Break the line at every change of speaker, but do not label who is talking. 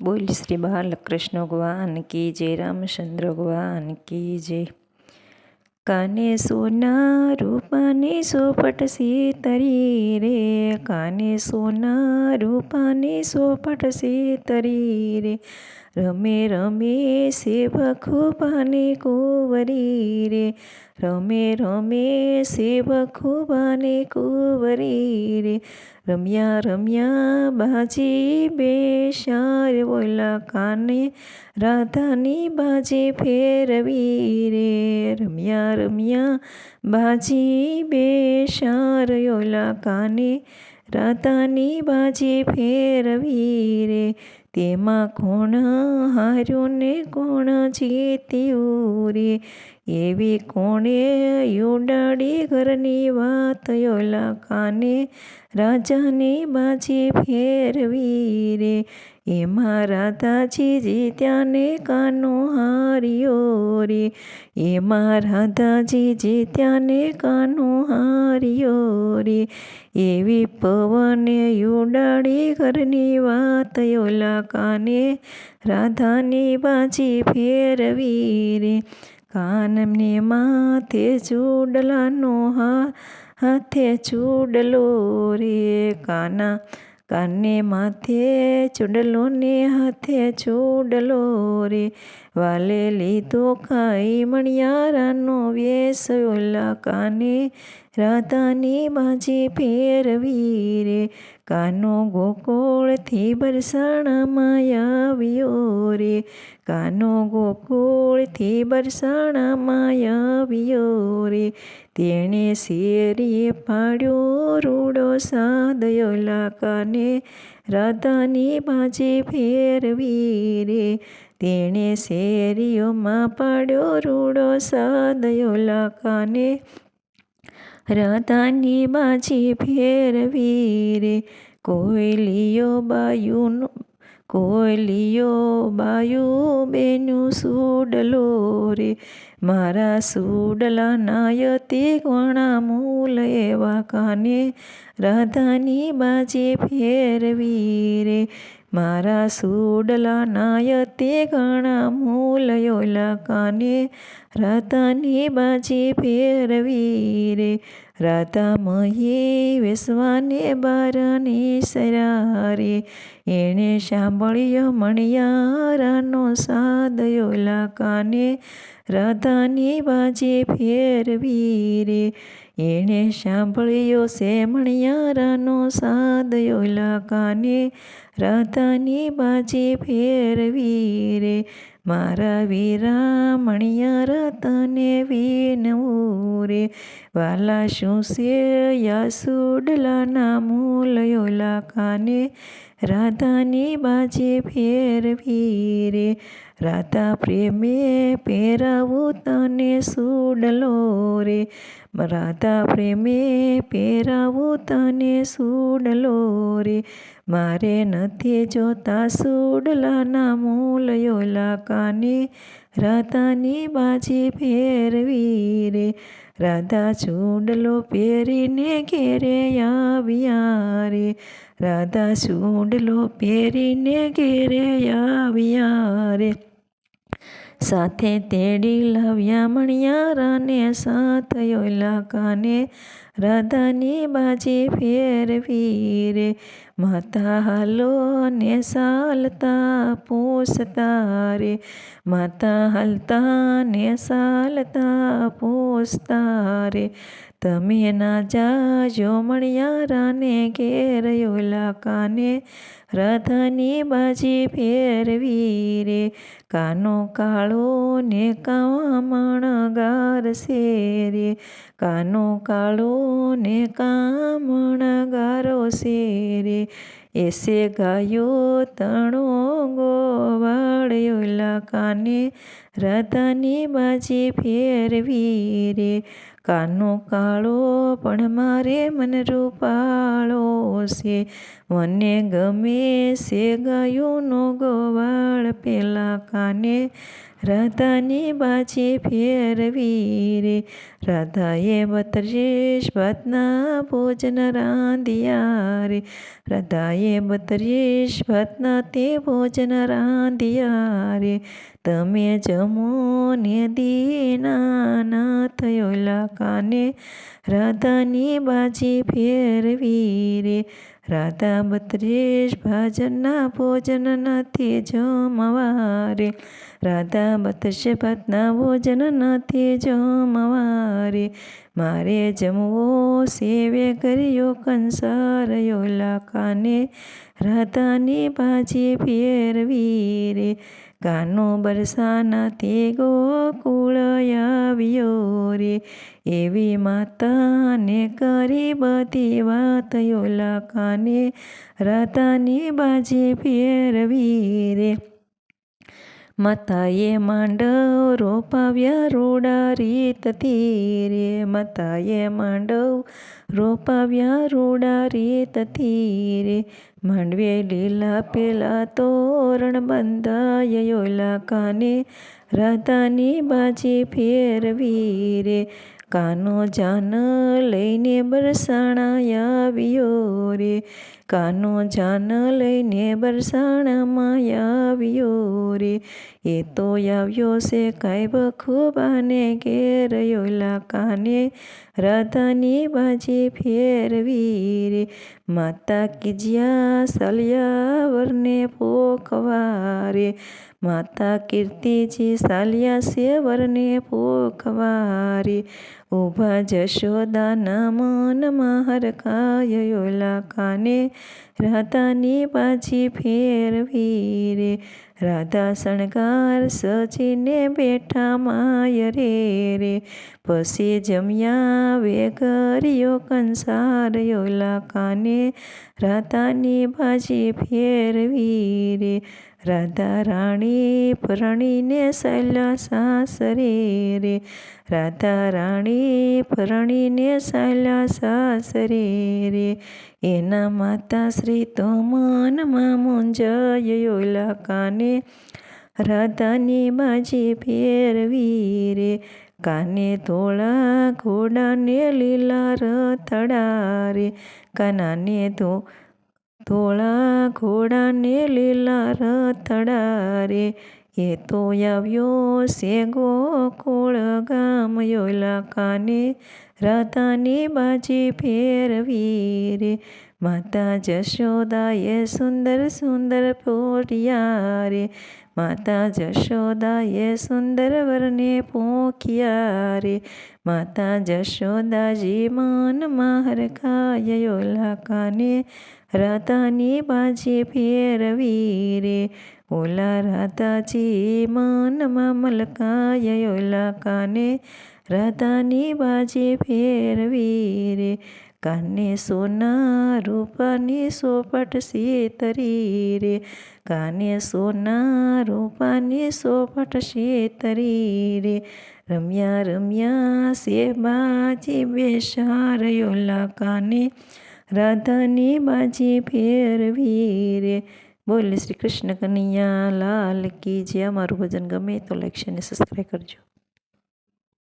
બોલ શ્રી બાલકૃષ્ણ ભગવાન કી જય રામચંદ્ર ભગવાન કી જય કાને સોના રૂપાની સોપટ સીતરી રે કાને સોના રૂપાની સોપટ સીતરી રે રમે રમે સેવક બાને કુંવરી રે રમે રમે સેવક બાને કુંવરી રે રમ્યા રમ્યા બાજી બેશાર બોલા કાને રાધાની બાજી ફેરવી રે રમ્યા રમ્યા બાજી બેશાર યોલા કાને રાધાની બાજી ફેરવી રે તેમાં કોણ હાર્યું ને કોણ જીત્યું રે એવી કોણે ઉડાડી ઘરની વાત? યોલા કાને રાજાની બાજી ફેરવી રે? એમાં રાધાજી જીત્યા કાનો હાર્યો રે એમાં રાધાજી જીત્યા ને કાનો હાર્યો રે. એવી પવને ઉડાડી ઘરની વાત ઓલા કાને રાધાની બાજી ફેરવી રે. કાનને માથે ચૂડલાનો હા, હાથે ચૂડલો રે. કાના કાને માથે ચૂડલો ને હાથે ચૂડલો રે? વાલે લીધો ખાઈ મણિયારાનો વેસોલા કાને રાધાની બાજી ફેરવી રે? કાનો ગોકુળથી બરસાણામાં આવ્યો રે. કાનો ગોકુળથી બરસાણામાં આવ્યો રે. તેણે શેરીએ પાડ્યો રૂડો સાદયો લાકાને રાધાની બાજી ફેરવી રે. તેણે શેરીઓમાં પાડ્યો રૂડો સાદયો કાને રાધાની બાજી ફેરવી રે કોયલીઓ બાયુનો કોયલીઓ બાયુ બેનું સુડલો રે મારા સુડલા નાયતે કોણા મૂલ એવા કાને રાધાની બાજી ફેરવી રે મારા સુડલા નાયતે ઘણા મૂલયોલા કાને રાતાની બાજી ફેરવી રે રાતા મહી વેસવાને બારની સરારે. એણે સાંભળ્યો મણિયારાનો સાદયોલા કાને, રાધાની બાજી ફેરવી રે એણે સાંભળ્યો સેમણિયારાનો મણિયારાનો સાદયોલા કાને રાધાની બાજી ફેરવી રે મારા વીરા મણિયારા તને વિનવું રે વાલા શું છે યાસુડલાના મૂલયોલા કાને રાધાની બાજે ફેરવી રે રાધા પ્રેમે પહેરાવું તને સુડલો રે રાધા પ્રેમે પહેરાવું તને સુડલો રે મારે નથી જોતા સુડલાના મૂલયોલા કાને રાધાની બાજી ફેરવી રે રાધા ચૂડલો પહેરીને ઘેરે આવ્યા રે. રાધા ચૂડલો પહેરીને ઘેરે આવ્યા રે સાથે તેડી લાવ્યા મણિયારાને સાથ યોલા કાને રાધાની બાજી ફેરવી રે માતા હાલો ને સાલતા પૂછતા રે માતા હાલતા ને સાલતા પૂછતા રે તમે ના જાજો મણિયારાને ઘેર યોલા કાને રાધાની બાજી ફેરવી રે કાનો કાળો ને કામણ ગાર રે કાનો કાળો ને કામણ ગારો શેરે એસે ગાયો તણો ગોવાળ્યોલા કાને રાધાની બાજી ફેરવી રે કાનો કાળો પણ મારે મન રૂપાળો છે. મને ગમે છે ગાયોનો ગોવાળ, પેલા કાને રાધાની બાજી ફેરવી રે રાધાએ બત્રીસ ભાતના ભોજન રાંધ્યા રે રાધાએ બત્રીસ ભાતના તે ભોજન રાંધ્યા રે તમે જમો ને દીના થયો લાકાને રાધાની બાજી ફેરવી રે રાધા બત્રીસ ભાજનના ભોજન નથી જમવારે રાધા બત્રીસ ભાતના ભોજન નથી જમવારે મારે જમવો સેવે કર્યો કંસારયો લાકાને રાધાની બાજી ફેરવી રે કાનો બરસાના તે ગોકુળ આવ્યો રે એવી માતાને કરી બધી વાત યોલા કાને રાતાની બાજી ફેરવી રે માતાએ માંડવ રોપાવ્યા રોડા રીતથી રે માતાએ માંડવ રોપાવ્યા રોડા રીતથી રે માંડવે લીલા પેલા તોરણ બંધાયો લાકાને રાધાની બાજી ફેરવી રે કાનો જાન લઈને બરસાણા આવ્યો રે કાનો જાન લઈને બરસાણામાં આવ્યો રે એ તો આવ્યો છે કાંઈ બખુબાને ઘેરયો લાકાને રાધાની બાજી ફેરવી રે માતા કીજ્યા સલિયાવરને પોખવા રે માતા કીર્તિજી સાલિયા સેવરને પોખવા રે ઊભા જશોદાના મનમાં હરખાયો લાકાને રાધાની બાજી ફેરવી રે રાધા શણગાર સજીને બેઠા માય રે રે પછી જમ્યા વેગર્યો કંસારયો લાકાને રાધાની બાજી ફેરવી રે રાધા રાણી પરણીને સલા સાસરે રે રાધા રાણી પરણીને સલા સાસરે રે એના માતા શ્રી તો મનમાં મુંજાયો લાકાને રાધાની બાજી ફેરવી રે કાને ધોળા ઘોડાને લીલા રતડા રે કાનાને ધો ધોળા ઘોડાને લીલા રતડા રે એ તો આવ્યો છે ગોકુળ ગામ યોલાકાને રાધાની બાજી ફેરવી રે માતા જશોદાએ સુંદર સુંદર પોરિયા રે માતા જશોદાએ સુંદર વરને પોખ્યા રે માતા જશોદાજી મનમાં હરખાયો લાકાને, રાધાની બાજી ફેરવી રે ઓલા રાધાજી મનમાં ઓલા કાને રાધાની બાજી ફેરવી રે કાને સોના રૂપાની સોપટ શેતરી રે કાને સોના રૂપાની સોપટ શેતરી રે રમ્યા રમ્યા સે બાજી બેસારયો લાકાને રાધાની બાજી ફેરવી રે બોલ શ્રી કૃષ્ણ કનૈયા લાલ કી જે અમારું ભજન ગમે તો લાઈક અને સબસ્ક્રાઈબ કરજો